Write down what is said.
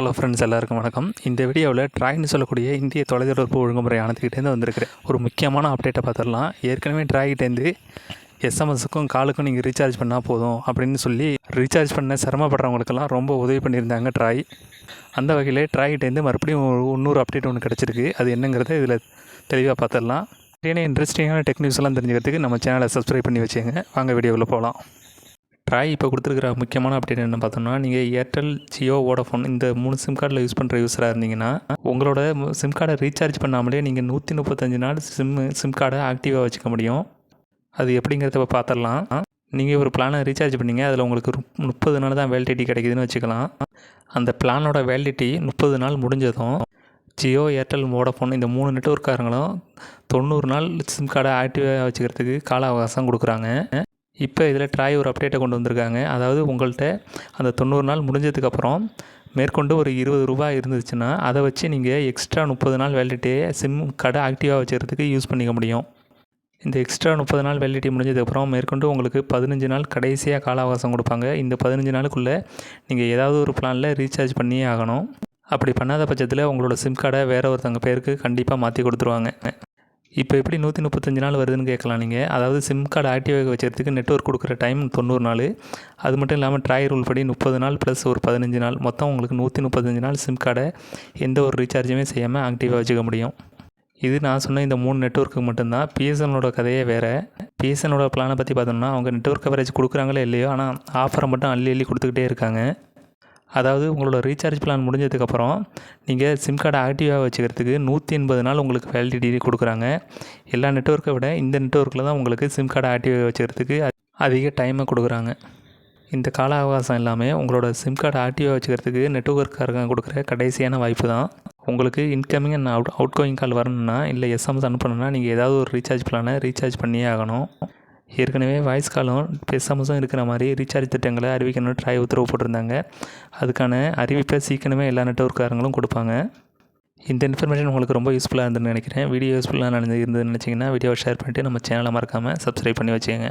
Hello friends எல்லாருக்கும் வணக்கம். இந்த வீடியோவில் ட்ராய்னு சொல்லக்கூடிய இந்திய தொலைத்தொடர்பு ஒழுங்குமுறை ஆனத்துக்கிட்டேருந்து வந்திருக்கிறேன். ஒரு முக்கியமான அப்டேட்டை பார்த்துடலாம். ஏற்கனவே ட்ராய்கிட்டேருந்து எஸ்எம்எஸ்க்கும் காலுக்கும் நீங்கள் ரீசார்ஜ் பண்ணால் போதும் அப்படின்னு சொல்லி ரீசார்ஜ் பண்ண சிரமப்படுறவங்களுக்கெல்லாம் ரொம்ப உதவி பண்ணியிருந்தாங்க ட்ராய் அந்த வகையில் ட்ராய்கிட்டேருந்து மறுபடியும் ஒரு இன்னொரு அப்டேட் ஒன்று கிடச்சிருக்கு. அது என்னங்கிறத இதில் தெளிவாக பார்த்துடலாம். ஏன்னா இன்ட்ரெஸ்டிங்கான டெக் எல்லாம் தெரிஞ்சுக்கிறதுக்கு நம்ம சேனலை சப்ஸ்கிரைப் பண்ணி வச்சுங்க வாங்க வீடியோவில் போகலாம் ட்ராய் இப்போ கொடுத்துருக்குற முக்கியமான அப்டேட் என்ன பார்த்தோம்னா நீங்கள் ஏர்டெல் ஜியோ வோடஃபோன் இந்த மூணு சிம் கார்டில் யூஸ் பண்ணுற யூஸராக இருந்தீங்கன்னா உங்களோட சிம் கார்டை ரீசார்ஜ் பண்ணாமலே நீங்கள் நூற்றி முப்பத்தஞ்சு நாள் சிம் சிம் கார்டை ஆக்டிவாக வச்சுக்க முடியும். அது எப்படிங்கிறத இப்போ பார்த்துடலாம் நீங்கள் ஒரு பிளானை ரீசார்ஜ் பண்ணீங்க அதில் உங்களுக்கு முப்பது நாள் தான் வேலிடிட்டி கிடைக்குதுன்னு வச்சுக்கலாம். அந்த பிளானோட வேலிடிட்டி முப்பது நாள் முடிஞ்சதும் ஜியோ ஏர்டெல் வோடஃபோன் இந்த மூணு நெட்ஒர்க்காரங்களும் தொண்ணூறு நாள் சிம் கார்டை ஆக்டிவாக வச்சுக்கிறதுக்கு கால அவகாசம் கொடுக்குறாங்க. இப்போ இதில் ட்ராய் ஒரு அப்டேட்டை கொண்டு வந்திருக்காங்க. அதாவது உங்கள்கிட்ட அந்த தொண்ணூறு நாள் முடிஞ்சதுக்கப்புறம் மேற்கொண்டு ஒரு இருபது ரூபாய் இருந்துச்சுன்னா அதை வச்சு நீங்கள் எக்ஸ்ட்ரா முப்பது நாள் வேலிடிட்டியை சிம் கடை ஆக்டிவாக வச்சுக்கிறதுக்கு யூஸ் பண்ணிக்க முடியும். இந்த எக்ஸ்ட்ரா முப்பது நாள் வேலிடிட்டி முடிஞ்சதுக்கப்புறம் மேற்கொண்டு உங்களுக்கு பதினஞ்சு நாள் கடைசியாக கால அவகாசம் கொடுப்பாங்க. இந்த பதினஞ்சு நாளுக்குள்ளே நீங்கள் ஏதாவது ஒரு பிளானில் ரீசார்ஜ் பண்ணியே ஆகணும். அப்படி பண்ணாத பட்சத்தில் உங்களோட சிம் கார்டை வேறு ஒருத்தவங்க பேருக்கு கண்டிப்பாக மாற்றி கொடுத்துருவாங்க. இப்போ எப்படி நூற்றி முப்பத்தஞ்சு நாள் வருதுன்னு கேட்கலாம் நீங்கள் அதாவது சிம் கார்டு ஆக்டிவாக வச்சுறதுக்கு நெட்ஒர்க் கொடுக்குற டைம் தொண்ணூறு நாள். அது மட்டும் இல்லாமல் ட்ராய் ரூல் படி முப்பது நாள் ப்ளஸ் ஒரு பதினஞ்சு நாள். மொத்தம் உங்களுக்கு நூற்றி முப்பத்தஞ்சு நாள் சிம் கார்டை எந்த ஒரு ரீசார்ஜுமே செய்யாமல் ஆக்டிவாக வச்சுக்க முடியும். இது நான் சொன்ன இந்த மூணு நெட்ஒர்க்கு மட்டும்தான். பிஎஸ்என்னோட கதையே வேறு. பிஎஸ்என்னோட பிளானை பற்றி பார்த்தோம்னா அவங்க நெட்ஒர்க் கவரேஜ் கொடுக்குறாங்களே இல்லையோ ஆனால் ஆஃபரை மட்டும் அள்ளி அள்ளி கொடுத்துக்கிட்டே இருக்காங்க. அதாவது உங்களோட ரீசார்ஜ் பிளான் முடிஞ்சதுக்கப்புறம் நீங்கள் சிம் கார்டை ஆக்டிவாக வச்சுக்கிறதுக்கு நூற்றி எண்பது நாள் உங்களுக்கு வேலிடிட்டி கொடுக்குறாங்க. எல்லா நெட்ஒர்க்கை விட இந்த நெட்ஒர்க்கில் தான் உங்களுக்கு சிம் கார்டை ஆக்டிவாக வச்சுக்கிறதுக்கு அதிக டைமை கொடுக்குறாங்க. இந்த கால அவகாசம் எல்லாமே உங்களோட சிம் கார்டை ஆக்டிவாக வச்சுக்கிறதுக்கு நெட்ஒர்க்காரங்க கொடுக்குற கடைசியான வாய்ப்பு தான். உங்களுக்கு incoming and out outgoing call வரணும்னா இல்லை எஸ்எம்எஸ் அனுப்பணும்னா நீங்கள் ஏதாவது ஒரு ரீசார்ஜ் பிளானை ரீசார்ஜ் பண்ணியே ஆகணும். ஏற்கனவே வாய்ஸ் காலும் எஸ்எம்எஸும் இருக்கிற மாதிரி ரீசார்ஜ் திட்டங்களை அறிவிக்கணும்னு ட்ராய் உத்தரவு போட்டிருந்தாங்க. அதுக்கான அறிவிப்பை சீக்கிரமே எல்லா நெட்ஒர்க்காரங்களும் கொடுப்பாங்க. இந்த இன்ஃபர்மேஷன் உங்களுக்கு ரொம்ப யூஸ்ஃபுல்லாக இருந்ததுன்னு நினைக்கிறேன். வீடியோ யூஸ்ஃபுல்லாக நடந்து இருந்ததுன்னு நினச்சிங்கன்னா வீடியோவை ஷேர் பண்ணிவிட்டு நம்ம சேனலை மறக்காமல் சப்ஸ்கிரைப் பண்ணி வச்சுக்கோங்க.